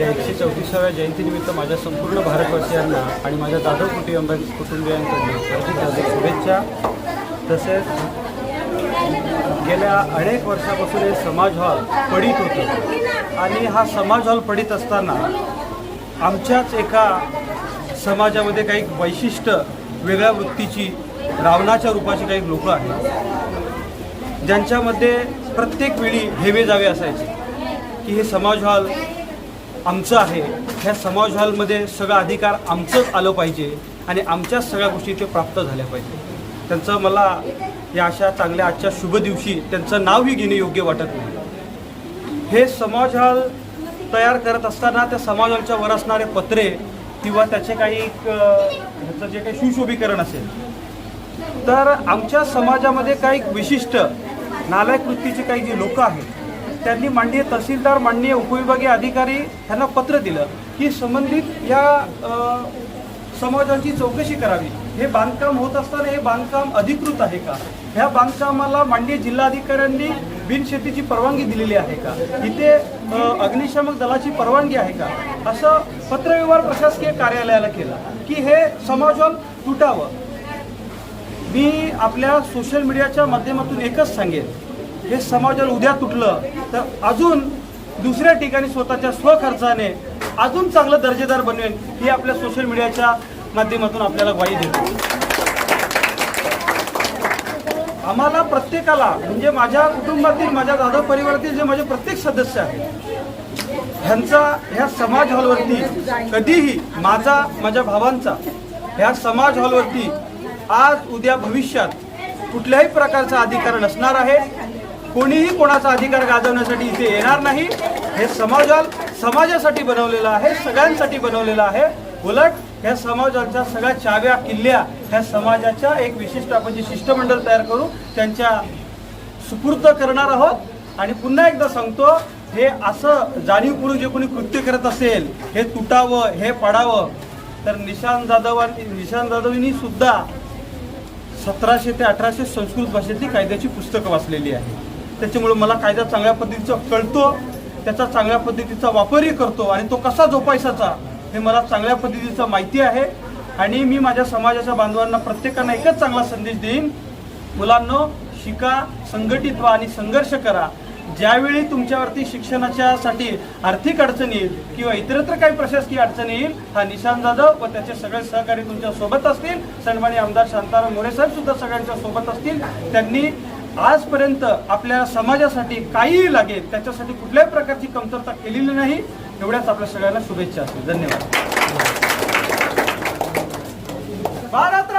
या एकशे चौतीसाव्या जयंतीनिमित्त माझ्या संपूर्ण भारतवासियांना आणि माझ्या जाधव कुटुंब कुटुंबियांकडून हार्दिक हार्दिक शुभेच्छा. तसेच गेल्या अनेक वर्षापासून हे समाज हॉल पडीत होतं. आणि हा समाज हॉल पडीत असताना आमच्याच एका समाजामध्ये काही वैशिष्ट्य वेगळ्या वृत्तीची रावणाच्या रूपाची काही लोक आहेत. ज्यांच्यामध्ये प्रत्येक वेळी हेवे जावे असायचे. की हे समाज हॉल आमचं आहे. ह्या समाज हॉलमध्ये सगळा अधिकार आमचंच आलं पाहिजे आणि आमच्याच सगळ्या गोष्टी ते प्राप्त झाल्या पाहिजे. त्यांचं मला या अशा चांगल्या आजच्या शुभ दिवशी त्यांचं नावही घेणे योग्य वाटत नाही. हे समाज हॉल तयार करत असताना त्या समाज हॉलच्या वर असणारे पत्रे किंवा त्याचे काही ह्याचं जे काही सुशोभीकरण असेल तर आमच्या समाजामध्ये काही विशिष्ट नालायक वृत्तीचे काही जे लोक आहेत त्यांनी माननीय तहसीलदार माननीय उपविभागीय अधिकारी यांना पत्र दिलं की संबंधित या समाजांची चौकशी करावी. हे बांधकाम होत असताना हे बांधकाम अधिकृत आहे का? ह्या बांधकामाला माननीय जिल्हाधिकाऱ्यांनी बिनशेतीची परवानगी दिलेली आहे का? इथे अग्निशामक दलाची परवानगी आहे का? असं पत्रव्यवहार प्रशासकीय कार्यालयाला केलं की हे समाज तुटावं. मी आपल्या सोशल मीडियाच्या माध्यमातून एकच सांगेन. हे समाजाला उद्या तुटलं तर अजून दुसऱ्या ठिकाणी स्वतःच्या स्वखर्चाने अजून चांगलं दर्जेदार बनवेल ही आपल्या सोशल मीडियाच्या माध्यमातून आपल्याला ग्वाही देतो. आम्हाला प्रत्येकाला म्हणजे माझ्या कुटुंबातील माझ्या दादा परिवारातील जे माझे प्रत्येक सदस्य आहेत ह्यांचा ह्या समाज हॉलवरती कधीही माझा माझ्या भावांचा ह्या समाज हॉलवरती आज उद्या भविष्यात कुठल्याही प्रकारचा अधिकार नसणार आहे. कोणीही कोणाचा अधिकार गाजवण्यासाठी इथे येणार नाही. हे समाजाल समाजासाठी बनवलेलं आहे सगळ्यांसाठी बनवलेलं आहे. उलट ह्या समाजाच्या सगळ्या चाव्या किल्ल्या ह्या समाजाच्या एक विशिष्ट आपण जे शिष्टमंडळ तयार करू त्यांच्या सुपूर्द करणार आहोत. आणि पुन्हा एकदा सांगतो हे असं जाणीवपूर्वक जे कोणी कृत्य करत असेल हे तुटावं हे पडावं तर निशांत जाधवांनी निशांत जाधवींनी सुद्धा सतराशे ते अठराशे संस्कृत भाषेतली कायद्याची पुस्तकं वाचलेली आहे त्याच्यामुळे मला कायदा चांगल्या पद्धतीचा कळतो त्याचा चांगल्या पद्धतीचा वापरही करतो आणि तो कसा जोपायसाचा हे मला चांगल्या पद्धतीचं माहिती आहे. आणि मी माझ्या समाजाच्या बांधवांना प्रत्येकांना एकच चांगला संदेश देईन. मुलांनो शिका संघटित व्हा आणि संघर्ष करा. ज्यावेळी तुमच्यावरती शिक्षणाच्या साठी आर्थिक अडचण येईल किंवा इतरत्र काही प्रशासकीय अडचण येईल हा निशांत जाधव व त्याचे सगळे सहकारी तुमच्यासोबत असतील. सन्मानी आमदार शांताराम मोरे साहेब सुद्धा सगळ्यांच्या सोबत असतील. त्यांनी आजपर्यंत आपल्या समाजासाठी काहीही लागेल त्याच्यासाठी कुठल्याही प्रकारची कमतरता केलेली नाही. एवढ्याच आपल्या सगळ्यांना शुभेच्छा असतील. धन्यवाद. भारत